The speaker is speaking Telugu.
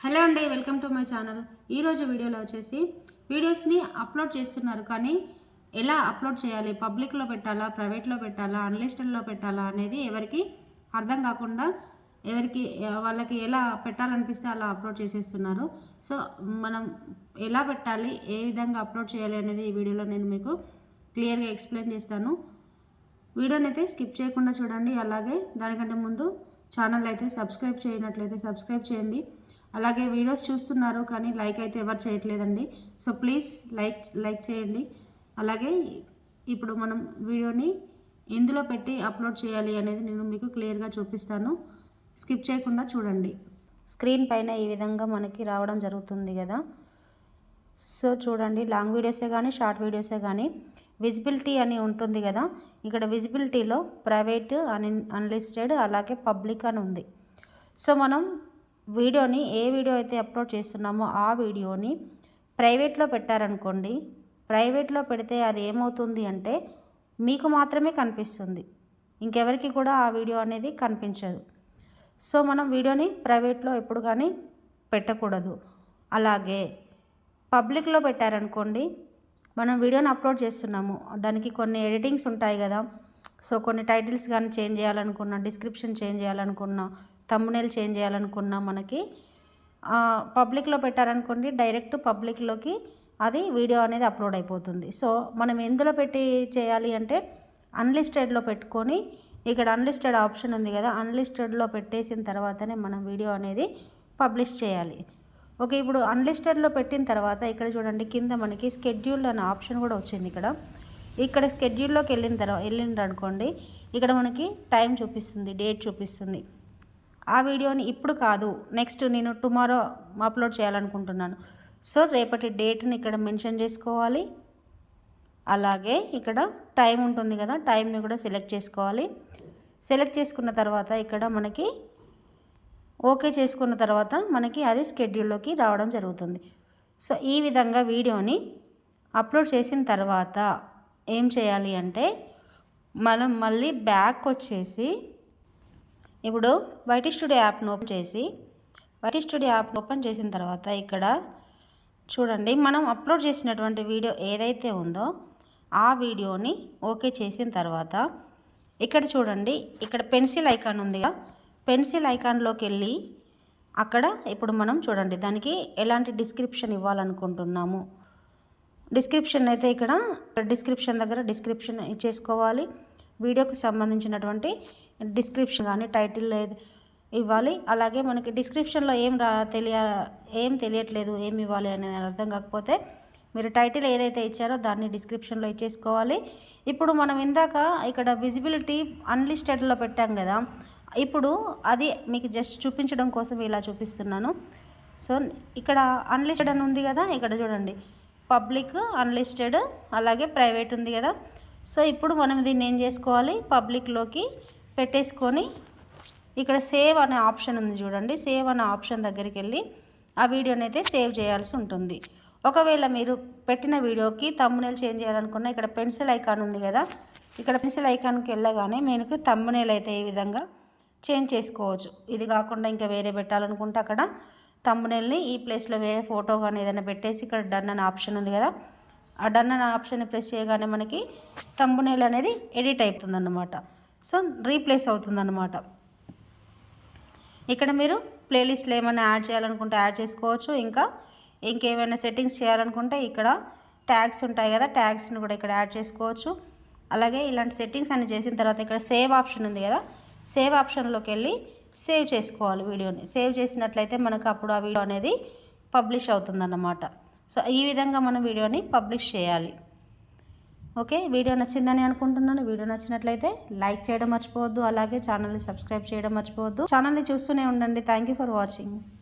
హలో అండి వెల్కమ్ టు మై ఛానల్. ఈరోజు వీడియోలో వచ్చేసి వీడియోస్ని అప్లోడ్ చేస్తున్నారు కానీ ఎలా అప్లోడ్ చేయాలి? పబ్లిక్లో పెట్టాలా? ప్రైవేట్లో పెట్టాలా? అన్లిస్టెడ్లో పెట్టాలా అనేది ఎవరికి అర్థం కాకుండా ఎవరికి వాళ్ళకి ఎలా పెట్టాలనిపిస్తే అలా అప్లోడ్ చేసేస్తున్నారు. సో మనం ఎలా పెట్టాలి? ఏ విధంగా అప్లోడ్ చేయాలి అనేది ఈ వీడియోలో నేను మీకు క్లియర్గా ఎక్స్ప్లెయిన్ చేస్తాను. వీడియోని అయితే స్కిప్ చేయకుండా చూడండి. అలాగే దానికంటే ముందు ఛానల్ అయితే సబ్స్క్రైబ్ చేయనట్లయితే సబ్స్క్రైబ్ చేయండి. అలాగే వీడియోస్ చూస్తున్నారు కానీ లైక్ అయితే ఎవరు చేయట్లేదండి. సో ప్లీజ్ లైక్ లైక్ చేయండి. అలాగే ఇప్పుడు మనం వీడియోని ఎందులో పెట్టి అప్లోడ్ చేయాలి అనేది నేను మీకు క్లియర్గా చూపిస్తాను. స్కిప్ చేయకుండా చూడండి. స్క్రీన్ పైన ఈ విధంగా మనకి రావడం జరుగుతుంది కదా. సో చూడండి లాంగ్ వీడియోసే కానీ షార్ట్ వీడియోసే కానీ విజిబిలిటీ అని ఉంటుంది కదా. ఇక్కడ విజిబిలిటీలో ప్రైవేట్ అన్ అన్లిస్టెడ్ అలాగే పబ్లిక్ అని ఉంది. సో మనం వీడియోని ఏ వీడియో అయితే అప్లోడ్ చేస్తున్నామో ఆ వీడియోని ప్రైవేట్లో పెట్టారనుకోండి ప్రైవేట్లో పెడితే అది ఏమవుతుంది అంటే మీకు మాత్రమే కనిపిస్తుంది. ఇంకెవరికి కూడా ఆ వీడియో అనేది కనిపించదు. సో మనం వీడియోని ప్రైవేట్లో ఎప్పుడు కానీ పెట్టకూడదు. అలాగే పబ్లిక్లో పెట్టారనుకోండి మనం వీడియోని అప్లోడ్ చేస్తున్నాము. దానికి కొన్ని ఎడిటింగ్స్ ఉంటాయి కదా సో కొన్ని టైటిల్స్ కానీ చేంజ్ చేయాలనుకున్నా డిస్క్రిప్షన్ చేంజ్ చేయాలనుకున్నా తమ్మునేల్ చేంజ్ చేయాలనుకున్నా మనకి పబ్లిక్లో పెట్టారనుకోండి డైరెక్ట్ పబ్లిక్లోకి అది వీడియో అనేది అప్లోడ్ అయిపోతుంది. సో మనం ఎందులో పెట్టి చేయాలి అంటే అన్లిస్టెడ్లో పెట్టుకొని ఇక్కడ అన్లిస్టెడ్ ఆప్షన్ ఉంది కదా అన్లిస్టెడ్లో పెట్టేసిన తర్వాతనే మనం వీడియో అనేది పబ్లిష్ చేయాలి. ఓకే ఇప్పుడు అన్లిస్టెడ్లో పెట్టిన తర్వాత ఇక్కడ చూడండి కింద మనకి స్కెడ్యూల్ అనే ఆప్షన్ కూడా వచ్చింది ఇక్కడ. ఇక్కడ స్కెడ్యూల్లోకి వెళ్ళిన తర్వాత వెళ్ళిండ్రు అనుకోండి ఇక్కడ మనకి టైం చూపిస్తుంది డేట్ చూపిస్తుంది. ఆ వీడియోని ఇప్పుడు కాదు నెక్స్ట్ నేను టుమారో అప్లోడ్ చేయాలనుకుంటున్నాను. సో రేపటి డేట్ని ఇక్కడ మెన్షన్ చేసుకోవాలి. అలాగే ఇక్కడ టైం ఉంటుంది కదా టైంని కూడా సెలెక్ట్ చేసుకోవాలి. సెలెక్ట్ చేసుకున్న తర్వాత ఇక్కడ మనకి ఓకే చేసుకున్న తర్వాత మనకి అది స్కెడ్యూల్లోకి రావడం జరుగుతుంది. సో ఈ విధంగా వీడియోని అప్లోడ్ చేసిన తర్వాత ఏం చేయాలి అంటే మనం మళ్ళీ బ్యాక్ వచ్చేసి ఇప్పుడు వైటి స్టూడియో యాప్ను ఓపెన్ చేసి వైటి స్టూడియో యాప్ ఓపెన్ చేసిన తర్వాత ఇక్కడ చూడండి మనం అప్లోడ్ చేసినటువంటి వీడియో ఏదైతే ఉందో ఆ వీడియోని ఓకే చేసిన తర్వాత ఇక్కడ చూడండి ఇక్కడ పెన్సిల్ ఐకాన్ ఉందిగా పెన్సిల్ ఐకాన్లోకి వెళ్ళి అక్కడ ఇప్పుడు మనం చూడండి దానికి ఎలాంటి డిస్క్రిప్షన్ ఇవ్వాలనుకుంటున్నాము? డిస్క్రిప్షన్ అయితే ఇక్కడ డిస్క్రిప్షన్ దగ్గర డిస్క్రిప్షన్ ఇచ్చేసుకోవాలి వీడియోకి సంబంధించినటువంటి డిస్క్రిప్షన్ కానీ టైటిల్ ఇవ్వాలి. అలాగే మనకి డిస్క్రిప్షన్లో ఏం రా తెలియ ఏం తెలియట్లేదు ఏం ఇవ్వాలి అనేది అర్థం కాకపోతే మీరు టైటిల్ ఏదైతే ఇచ్చారో దాన్ని డిస్క్రిప్షన్లో ఇచ్చేసుకోవాలి. ఇప్పుడు మనం ఇందాక ఇక్కడ విజిబిలిటీ అన్లిస్టెడ్లో పెట్టాం కదా ఇప్పుడు అది మీకు జస్ట్ చూపించడం కోసం ఇలా చూపిస్తున్నాను. సో ఇక్కడ అన్లిస్టెడ్ అని ఉంది కదా ఇక్కడ చూడండి. పబ్లిక్ అన్లిస్టెడ్ అలాగే ప్రైవేట్ ఉంది కదా. సో ఇప్పుడు మనం దీన్ని ఏం చేసుకోవాలి? పబ్లిక్లోకి పెట్టేసుకొని ఇక్కడ సేవ్ అనే ఆప్షన్ ఉంది చూడండి. సేవ్ అనే ఆప్షన్ దగ్గరికి వెళ్ళి ఆ వీడియోని అయితే సేవ్ చేయాల్సి ఉంటుంది. ఒకవేళ మీరు పెట్టిన వీడియోకి తమ్మునేలు చేంజ్ చేయాలనుకున్న ఇక్కడ పెన్సిల్ ఐకాన్ ఉంది కదా. ఇక్కడ పెన్సిల్ ఐకాన్కి వెళ్ళగానే మీకు తమ్మునేలు అయితే ఈ విధంగా చేంజ్ చేసుకోవచ్చు. ఇది కాకుండా ఇంకా వేరే పెట్టాలనుకుంటే అక్కడ తమ్మునేల్ని ఈ ప్లేస్లో వేరే ఫోటో కానీ ఏదైనా పెట్టేసి ఇక్కడ డన్ అనే ఆప్షన్ ఉంది కదా ఆ డన్ అనే ఆప్షన్ ప్రెస్ చేయగానే మనకి తమ్మునేల్ అనేది ఎడిట్ అవుతుంది అన్నమాట సో రీప్లేస్ అవుతుందన్నమాట. ఇక్కడ మీరు ప్లేలిస్ట్లో ఏమైనా యాడ్ చేయాలనుకుంటే యాడ్ చేసుకోవచ్చు. ఇంకా ఇంకేమైనా సెట్టింగ్స్ చేయాలనుకుంటే ఇక్కడ ట్యాగ్స్ ఉంటాయి కదా ట్యాగ్స్ని కూడా ఇక్కడ యాడ్ చేసుకోవచ్చు. అలాగే ఇలాంటి సెట్టింగ్స్ అన్ని చేసిన తర్వాత ఇక్కడ సేవ్ ఆప్షన్ ఉంది కదా సేవ్ ఆప్షన్లోకి వెళ్ళి సేవ్ చేసుకోవాలి వీడియోని. సేవ్ చేసినట్లయితే మనకు అప్పుడు ఆ వీడియో అనేది పబ్లిష్ అవుతుందన్నమాట. సో ఈ విధంగా మనం వీడియోని పబ్లిష్ చేయాలి. ఓకే? వీడియో నచ్చిందని అనుకుంటున్నాను. వీడియో నచ్చినట్లయితే లైక్ చేయడం మర్చిపోవద్దు. అలాగే ఛానల్ని సబ్స్క్రైబ్ చేయడం మర్చిపోవద్దు. ఛానల్ని చూస్తూనే ఉండండి. Thank you for watching.